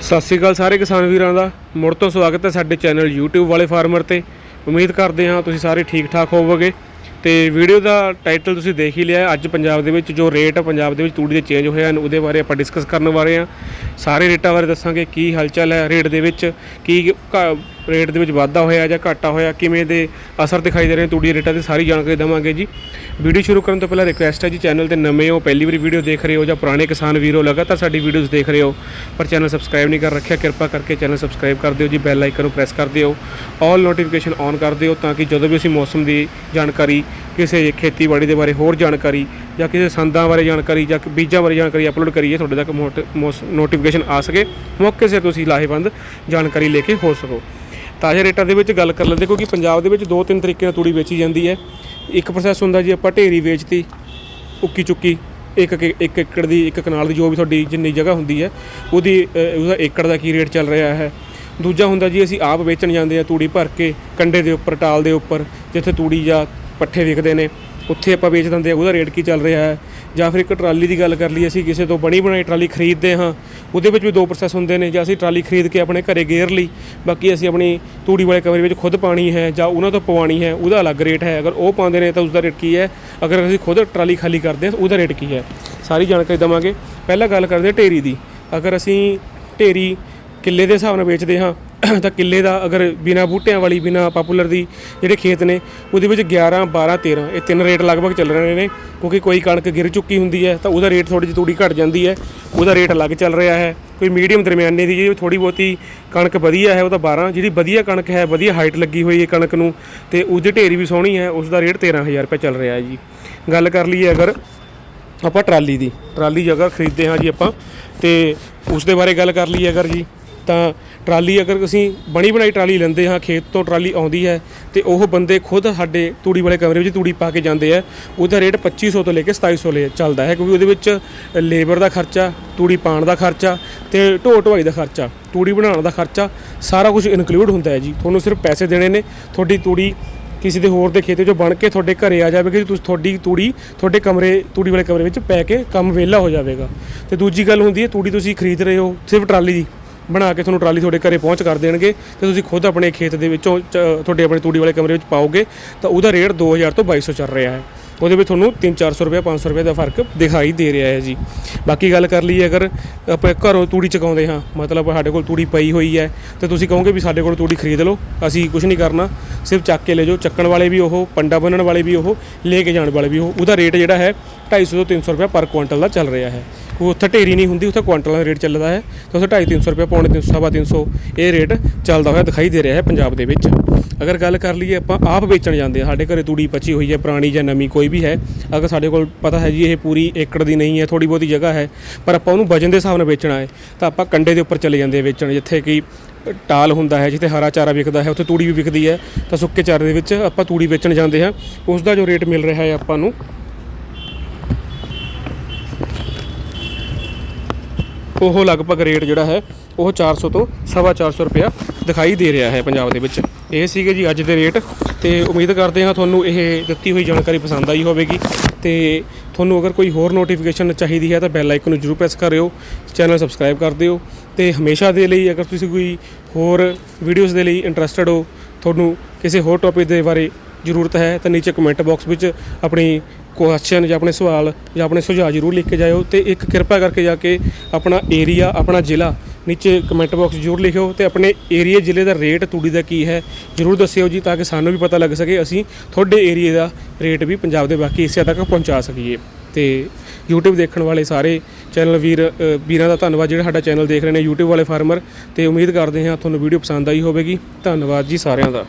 ਸਤਿ ਸ੍ਰੀ ਅਕਾਲ ਸਾਰੇ ਕਿਸਾਨ ਵੀਰਾਂ ਦਾ। ਮੁੜ ਤੋਂ ਸਵਾਗਤ ਹੈ ਸਾਡੇ ਚੈਨਲ YouTube ਵਾਲੇ ਫਾਰਮਰ ਤੇ। ਉਮੀਦ ਕਰਦੇ ਹਾਂ ਤੁਸੀਂ ਸਾਰੇ ਠੀਕ ਠਾਕ ਹੋਵੋਗੇ। ਤੇ ਵੀਡੀਓ ਦਾ ਟਾਈਟਲ ਤੁਸੀਂ ਦੇਖ ਹੀ ਲਿਆ ਅੱਜ ਪੰਜਾਬ ਦੇ ਵਿੱਚ ਜੋ ਰੇਟ ਪੰਜਾਬ ਦੇ ਵਿੱਚ ਤੂੜੀ ਦੇ ਚੇਂਜ ਹੋਏ ਹਨ, ਉਹਦੇ ਬਾਰੇ ਆਪਾਂ ਡਿਸਕਸ ਕਰਨ ਵਾਲੇ ਹਾਂ। ਸਾਰੇ ਰੇਟਾਂ ਬਾਰੇ ਦੱਸਾਂਗੇ, ਕੀ ਹਲਚਲ ਹੈ ਰੇਟ ਦੇ ਵਿੱਚ, ਕੀ ਰੇਟ ਦੇ ਵਿੱਚ ਵਾਧਾ ਹੋਇਆ ਜਾਂ ਘਾਟਾ ਹੋਇਆ, ਕਿਵੇਂ ਦੇ ਅਸਰ ਦਿਖਾਈ ਦੇ ਰਹੇ ਨੇ, ਤੂੜੀ ਰੇਟਾਂ 'ਤੇ ਸਾਰੀ ਜਾਣਕਾਰੀ ਦੇਵਾਂਗੇ ਜੀ। ਵੀਡੀਓ ਸ਼ੁਰੂ ਕਰਨ ਤੋਂ ਪਹਿਲਾਂ ਰਿਕੁਐਸਟ ਹੈ ਜੀ, ਚੈਨਲ ਤੇ ਨਵੇਂ ਹੋ, ਪਹਿਲੀ ਵਾਰੀ ਵੀਡੀਓ ਦੇਖ ਰਹੇ ਹੋ ਜਾਂ ਪੁਰਾਣੇ ਕਿਸਾਨ ਵੀਰੋ ਲਗਾਤਾਰ ਸਾਡੀ ਵੀਡੀਓਜ਼ ਦੇਖ ਰਹੇ ਹੋ, ਪਰ ਚੈਨਲ ਸਬਸਕ੍ਰਾਈਬ ਨਹੀਂ ਕਰ ਰੱਖਿਆ, ਕਿਰਪਾ ਕਰਕੇ ਚੈਨਲ ਸਬਸਕ੍ਰਾਈਬ ਕਰ ਦਿਓ ਜੀ ਬੈਲ ਆਈਕਨ ਨੂੰ ਪ੍ਰੈਸ ਕਰ ਦਿਓ ਆਲ ਨੋਟੀਫਿਕੇਸ਼ਨ ਔਨ ਕਰ ਦਿਓ ਤਾਂ ਕਿ ਜਦੋਂ ਵੀ ਅਸੀਂ ਮੌਸਮ ਦੀ ਜਾਣਕਾਰੀ, ਕਿਸੇ ਖੇਤੀਬਾੜੀ ਦੇ ਬਾਰੇ ਹੋਰ ਜਾਣਕਾਰੀ ਜਾਂ ਕਿਸੇ ਸੰਦਾਂ ਬਾਰੇ ਜਾਣਕਾਰੀ ਜਾਂ ਬੀਜਾਂ ਬਾਰੇ ਜਾਣਕਾਰੀ ਅਪਲੋਡ ਕਰੀਏ, ਤੁਹਾਡੇ ਤੱਕ ਨੋਟੀਫਿਕੇਸ਼ਨ ਆ ਸਕੇ, ਮੌਕੇ ਸਿਰ ਤੁਸੀਂ ਲਾਹੇਵੰਦ ਜਾਣਕਾਰੀ ਲੈ ਕੇ ਹੋ ਸਕੋ। ਤਾਜ਼ਾ ਰੇਟਾਂ ਦੇ ਵਿੱਚ ਗੱਲ ਕਰ ਲੈਂਦੇ, ਕਿਉਂਕਿ ਪੰਜਾਬ ਦੇ ਵਿੱਚ ਦੋ ਤਿੰਨ ਤਰੀਕੇ ਨਾਲ ਤੂੜੀ ਵੇਚੀ ਜਾਂਦੀ ਹੈ। ਇੱਕ ਪ੍ਰੋਸੈਸ ਹੁੰਦਾ ਜੀ ਆਪਾਂ ਢੇਰੀ ਵੇਚਤੀ, ਉੱਕੀ ਚੁੱਕੀ, ਇੱਕ ਇੱਕ ਏਕੜ ਦੀ, ਇੱਕ ਕਨਾਲ ਦੀ ਜੋ ਵੀ ਤੁਹਾਡੀ ਜਿੰਨੀ ਜਗ੍ਹਾ ਹੁੰਦੀ ਹੈ, ਉਹਦੀ ਉਹਦਾ ਏਕੜ ਦਾ ਕੀ ਰੇਟ ਚੱਲ ਰਿਹਾ ਹੈ। ਦੂਜਾ ਹੁੰਦਾ ਜੀ ਅਸੀਂ ਆਪ ਵੇਚਣ ਜਾਂਦੇ ਆ ਤੂੜੀ ਭਰ ਕੇ ਕੰਡੇ ਦੇ ਉੱਪਰ, ਟਾਲ ਦੇ ਉੱਪਰ, ਜਿੱਥੇ ਤੂੜੀ ਜਾਂ ਪੱਠੇ ਵਿਕਦੇ ਨੇ। ਉੱਥੇ ਆਪਾਂ ਵੇਚ ਦਿੰਦੇ ਆ, ਉਹਦਾ ਰੇਟ ਕੀ ਚੱਲ ਰਿਹਾ ਹੈ? ਜਾਂ ਫਿਰ ਇੱਕ ਟਰਾਲੀ ਦੀ ਗੱਲ ਕਰ ਲਈ ਅਸੀਂ ਕਿਸੇ ਤੋਂ ਬਣੀ ਬਣਾਈ ਟਰਾਲੀ ਖਰੀਦਦੇ ਹਾਂ, ਉਹਦੇ ਵਿੱਚ ਵੀ ਦੋ ਪ੍ਰੋਸੈਸ ਹੁੰਦੇ ਨੇ, ਜਾਂ ਅਸੀਂ ਟਰਾਲੀ ਖਰੀਦ ਕੇ ਆਪਣੇ ਘਰੇ ਗੇਰ ਲਈ, ਬਾਕੀ ਅਸੀਂ ਆਪਣੀ ਤੂੜੀ ਵਾਲੇ ਕਮਰੇ ਵਿੱਚ ਖੁਦ ਪਾਣੀ ਹੈ, ਜਾਂ ਉਹਨਾਂ ਤੋਂ ਪਵਾਣੀ ਹੈ, ਉਹਦਾ ਅਲੱਗ ਰੇਟ ਹੈ। ਅਗਰ ਉਹ ਪਾਉਂਦੇ ਨੇ ਤਾਂ ਉਸਦਾ ਰੇਟ ਕੀ ਹੈ? ਅਗਰ ਅਸੀਂ ਖੁਦ ਟਰਾਲੀ ਖਾਲੀ ਕਰਦੇ ਹਾਂ ਤਾਂ ਉਹਦਾ ਰੇਟ ਕੀ ਹੈ? ਸਾਰੀ ਜਾਣਕਾਰੀ ਦਵਾਂਗੇ। ਪਹਿਲਾਂ ਗੱਲ ਕਰਦੇ ਹਾਂ ਢੇਰੀ ਦੀ। ਅਗਰ ਅਸੀਂ ਢੇਰੀ ਕਿੱਲੇ ਦੇ ਹਿਸਾਬ ਨਾਲ ਵੇਚਦੇ ਹਾਂ ਤਾਂ ਕਿੱਲੇ ਦਾ ਅਗਰ ਬਿਨਾ ਬੂਟਿਆਂ ਵਾਲੀ, ਬਿਨਾ ਪਪੂਲਰ ਦੀ ਜਿਹੜੇ ਖੇਤ ਨੇ, ਉਹਦੇ ਵਿੱਚ 11 12 13 ਇਹ ਤਿੰਨ ਰੇਟ ਲਗਭਗ ਚੱਲ ਰਹੇ ਨੇ, ਕਿਉਂਕਿ ਕੋਈ ਕਣਕ ਗਿਰ ਚੁੱਕੀ ਹੁੰਦੀ ਹੈ, ਤਾਂ ਉਹਦਾ ਰੇਟ ਥੋੜੀ ਜਿਹੀ ਤੂੜੀ ਘਟ ਜਾਂਦੀ ਹੈ, ਉਹਦਾ ਰੇਟ ਅਲੱਗ ਚੱਲ ਰਿਹਾ ਹੈ। ਕੋਈ ਮੀਡੀਅਮ ਦਰਮਿਆਨੇ ਦੀ ਜਿਹੜੀ ਥੋੜੀ ਬਹੁਤੀ ਕਣਕ ਵਧੀਆ ਹੈ ਉਹਦਾ ਤਾਂ 12 ਜਿਹੜੀ ਵਧੀਆ ਕਣਕ ਹੈ, ਵਧੀਆ ਹਾਈਟ ਲੱਗੀ ਹੋਈ ਹੈ ਕਣਕ ਨੂੰ, ਤੇ ਉਹਦੀ ਢੇਰੀ ਵੀ ਸੋਹਣੀ ਹੈ, ਉਸ ਦਾ ਰੇਟ 13000 ਰੁਪਏ ਚੱਲ ਰਿਹਾ ਹੈ ਜੀ। ਗੱਲ ਕਰ ਲਈਏ ਅਗਰ ਆਪਾਂ ਟਰਾਲੀ ਦੀ, ਟਰਾਲੀ ਜਗ੍ਹਾ ਖਰੀਦਦੇ ਹਾਂ ਜੀ ਆਪਾਂ, ਤੇ ਉਸ ਦੇ ਬਾਰੇ ਗੱਲ ਕਰ ਲਈਏ ਅਗਰ ਜੀ। ਤਾਂ ਟਰਾਲੀ ਅਗਰ ਅਸੀਂ ਬਣੀ ਬਣਾਈ ਟਰਾਲੀ ਲੈਂਦੇ ਹਾਂ, ਖੇਤ ਤੋਂ ਟਰਾਲੀ ਆਉਂਦੀ ਹੈ ਤੇ ਉਹ ਬੰਦੇ ਖੁਦ ਸਾਡੇ ਤੂੜੀ ਵਾਲੇ ਕਮਰੇ ਵਿੱਚ ਤੂੜੀ ਪਾ ਕੇ ਜਾਂਦੇ ਆ। ਉਹਦਾ ਰੇਟ 2500 ਤੋਂ ਲੈ ਕੇ 2700 ਲੈ ਚੱਲਦਾ ਹੈ ਕਿਉਂਕਿ ਉਹਦੇ ਵਿੱਚ ਲੇਬਰ ਦਾ ਖਰਚਾ, ਤੂੜੀ ਪਾਣ ਦਾ ਖਰਚਾ ਤੇ ਢੋ ਢਵਾਈ ਦਾ ਖਰਚਾ, ਤੂੜੀ ਬਣਾਉਣ ਦਾ ਖਰਚਾ ਸਾਰਾ ਕੁਝ ਇਨਕਲੂਡ ਹੁੰਦਾ ਹੈ ਜੀ। ਤੁਹਾਨੂੰ ਸਿਰਫ ਪੈਸੇ ਦੇਣੇ ਨੇ, ਤੁਹਾਡੀ ਤੂੜੀ ਕਿਸੇ ਦੇ ਹੋਰ ਦੇ ਖੇਤ ਵਿੱਚੋਂ ਬਣ ਕੇ ਤੁਹਾਡੇ ਘਰੇ ਆ ਜਾਵੇਗੀ ਤੁਸੀਂ ਤੁਹਾਡੀ ਤੂੜੀ ਤੁਹਾਡੇ ਕਮਰੇ, ਤੂੜੀ ਵਾਲੇ ਕਮਰੇ ਵਿੱਚ ਪੈ ਕੇ ਕੰਮ ਵਿਹਲਾ ਹੋ ਜਾਵੇਗਾ। ਤੇ ਦੂਜੀ ਗੱਲ ਹੁੰਦੀ ਹੈ, ਤੂੜੀ ਤੁਸੀਂ ਖਰੀਦ ਰਹੇ ਹੋ ਸਿਰਫ ਟਰਾਲੀ ਦੀ। ਬਣਾ ਕੇ ਤੁਹਾਨੂੰ ਟਰਾਲੀ ਤੁਹਾਡੇ ਘਰੇ ਪਹੁੰਚ ਕਰ ਦੇਣਗੇ ਤੇ ਤੁਸੀਂ ਖੁਦ ਆਪਣੇ ਖੇਤ ਦੇ ਵਿੱਚੋਂ ਚ- ਤੁਹਾਡੇ ਆਪਣੇ ਤੂੜੀ ਵਾਲੇ ਕਮਰੇ ਵਿੱਚ ਪਾਓਗੇ ਤਾਂ ਉਹਦਾ ਰੇਟ 2000 ਤੋਂ 2200 ਚੱਲ ਰਿਹਾ ਹੈ। ਉਹਦੇ ਵਿੱਚ ਤੁਹਾਨੂੰ 3-400 ਰੁਪਏ 500 ਰੁਪਏ ਦਾ ਫ਼ਰਕ ਦਿਖਾਈ ਦੇ ਰਿਹਾ ਹੈ ਜੀ। ਬਾਕੀ ਗੱਲ ਕਰ ਲਈਏ ਅਗਰ ਆਪਾਂ ਘਰੋਂ ਤੂੜੀ ਚਕਾਉਂਦੇ ਹਾਂ, ਮਤਲਬ ਸਾਡੇ ਕੋਲ ਤੂੜੀ ਪਈ ਹੋਈ ਹੈ, ਤੇ ਤੁਸੀਂ ਕਹੋਗੇ ਵੀ ਸਾਡੇ ਕੋਲ ਤੂੜੀ ਖਰੀਦ ਲਓ, ਅਸੀਂ ਕੁਝ ਨਹੀਂ ਕਰਨਾ, ਸਿਰਫ ਚੱਕ ਕੇ ਲੈ ਜਾਓ, ਚੱਕਣ ਵਾਲੇ ਵੀ ਉਹ, ਪੰਡਾ ਬੰਨਣ ਵਾਲੇ ਵੀ ਉਹ, ਲੈ ਕੇ ਜਾਣ ਵਾਲੇ ਵੀ ਉਹ, ਉਹਦਾ ਰੇਟ ਜਿਹੜਾ ਹੈ 250 ਤੋਂ 300 ਰੁਪਏ ਪਰ ਕੁਇੰਟਲ ਦਾ ਚੱਲ ਰਿਹਾ ਹੈ। ਉਹ ਉੱਥੇ ਢੇਰੀ ਨਹੀਂ ਹੁੰਦੀ, ਉੱਥੇ ਕੁਇੰਟਲਾਂ ਦਾ ਰੇਟ ਚੱਲਦਾ ਹੈ, ਤਾਂ ਉੱਥੇ 250 300 ਰੁਪਏ ਪੌਣੇ 300 ਸਵਾ 300 ਇਹ ਰੇਟ ਚੱਲਦਾ ਹੋਇਆ ਦਿਖਾਈ ਦੇ ਰਿਹਾ ਹੈ ਪੰਜਾਬ ਦੇ ਵਿੱਚ। ਅਗਰ ਗੱਲ ਕਰ ਲਈਏ ਆਪਾਂ ਆਪ ਵੇਚਣ ਜਾਂਦੇ ਹਾਂ, ਸਾਡੇ ਘਰੇ ਤੂੜੀ ਪਚੀ ਹੋਈ ਹੈ, ਪੁਰਾਣੀ ਜਾਂ ਨਵੀਂ ਕੋਈ ਵੀ ਹੈ, ਅਗਰ ਸਾਡੇ ਕੋਲ ਪਤਾ ਹੈ ਜੀ ਇਹ ਪੂਰੀ ਏਕੜ ਦੀ ਨਹੀਂ ਹੈ ਥੋੜੀ ਬਹੁਤੀ ਜਗ੍ਹਾ ਹੈ, ਪਰ ਆਪਾਂ ਉਹਨੂੰ ਵਜਨ ਦੇ ਹਿਸਾਬ ਨਾਲ ਵੇਚਣਾ ਹੈ, ਤਾਂ ਆਪਾਂ ਕੰਡੇ ਦੇ ਉੱਪਰ ਚਲੇ ਜਾਂਦੇ ਆ ਵੇਚਣ, ਜਿੱਥੇ ਕਿ ਟਾਲ ਹੁੰਦਾ ਹੈ, ਜਿੱਥੇ ਹਰਾ ਚਾਰਾ ਵਿਕਦਾ ਹੈ, ਉੱਥੇ ਤੂੜੀ ਵੀ ਵਿਕਦੀ ਹੈ, ਤਾਂ ਸੁੱਕੇ ਚਾਰੇ ਦੇ ਵਿੱਚ ਆਪਾਂ ਤੂੜੀ ਵੇਚਣ ਜਾਂਦੇ ਹਾਂ, ਉਸ ਦਾ ਜੋ ਰੇਟ ਮਿਲ ਰਿਹਾ ਹੈ ਆਪਾਂ ਨੂੰ, ਉਹ ਲਗਭਗ ਰੇਟ ਜਿਹੜਾ ਹੈ ਉਹ 400 ਤੋਂ ਸਵਾ 400 ਰੁਪਇਆ ਦਿਖਾਈ ਦੇ ਰਿਹਾ ਹੈ ਪੰਜਾਬ ਦੇ ਵਿੱਚ। ਇਹ ਸੀਗੇ ਜੀ ਅੱਜ ਦੇ ਰੇਟ ਤੇ ਉਮੀਦ ਕਰਦੇ ਹਾਂ ਤੁਹਾਨੂੰ ਇਹ ਦਿੱਤੀ ਹੋਈ ਜਾਣਕਾਰੀ ਪਸੰਦ ਆਈ ਹੋਵੇਗੀ। ਤੇ ਤੁਹਾਨੂੰ ਅਗਰ ਕੋਈ ਹੋਰ ਨੋਟੀਫਿਕੇਸ਼ਨ ਚਾਹੀਦੀ ਹੈ ਤਾਂ ਬੈਲ ਆਈਕਨ ਨੂੰ ਜਰੂਰ ਪ੍ਰੈਸ ਕਰਿਓ ਚੈਨਲ ਸਬਸਕ੍ਰਾਈਬ ਕਰ ਦਿਓ ਤੇ ਹਮੇਸ਼ਾ ਦੇ ਲਈ ਅਗਰ ਤੁਸੀਂ ਕੋਈ ਹੋਰ ਵੀਡੀਓਜ਼ ਦੇ ਲਈ ਇੰਟਰਸਟਿਡ ਹੋ, ਤੁਹਾਨੂੰ ਕਿਸੇ ਹੋਰ ਟੌਪਿਕ ਦੇ ਬਾਰੇ ਜ਼ਰੂਰਤ ਹੈ ਤਾਂ ਨੀਚੇ ਕਮੈਂਟ ਬਾਕਸ ਵਿੱਚ ਆਪਣੀ ਕੁਐਸਚਨ ਜਾਂ ਆਪਣੇ ਸਵਾਲ ਜਾਂ ਆਪਣੇ ਸੁਝਾਅ ਜ਼ਰੂਰ ਲਿਖ ਕੇ ਜਾਇਓ ਤੇ ਇੱਕ ਕਿਰਪਾ ਕਰਕੇ ਜਾ ਕੇ ਆਪਣਾ ਏਰੀਆ ਆਪਣਾ ਜ਼ਿਲ੍ਹਾ ਨੀਚੇ ਕਮੈਂਟ ਬਾਕਸ ਜ਼ਰੂਰ ਲਿਖਿਓ ਤੇ ਆਪਣੇ ਏਰੀਆ ਜ਼ਿਲ੍ਹੇ ਦਾ ਰੇਟ ਤੂੜੀ ਦਾ ਕੀ ਹੈ ਜ਼ਰੂਰ ਦੱਸਿਓ ਜੀ ਤਾਂ ਕਿ ਸਾਨੂੰ ਵੀ ਪਤਾ ਲੱਗ ਸਕੇ, ਅਸੀਂ ਤੁਹਾਡੇ ਏਰੀਆ ਦਾ ਰੇਟ ਵੀ ਪੰਜਾਬ ਦੇ ਬਾਕੀ ਹਿੱਸਿਆਂ ਤੱਕ ਪਹੁੰਚਾ ਸਕੀਏ। ਤੇ YouTube ਦੇਖਣ ਵਾਲੇ ਸਾਰੇ ਚੈਨਲ ਵੀਰ ਵੀਰਾਂ ਦਾ ਧੰਨਵਾਦ, ਜਿਹੜਾ ਸਾਡਾ ਚੈਨਲ ਦੇਖ ਰਹੇ ਨੇ, YouTube ਵਾਲੇ ਫਾਰਮਰ ਤੇ ਉਮੀਦ ਕਰਦੇ ਹਾਂ ਤੁਹਾਨੂੰ ਵੀਡੀਓ ਪਸੰਦ ਆਈ ਹੋਵੇਗੀ। ਧੰਨਵਾਦ ਜੀ ਸਾਰਿਆਂ ਦਾ।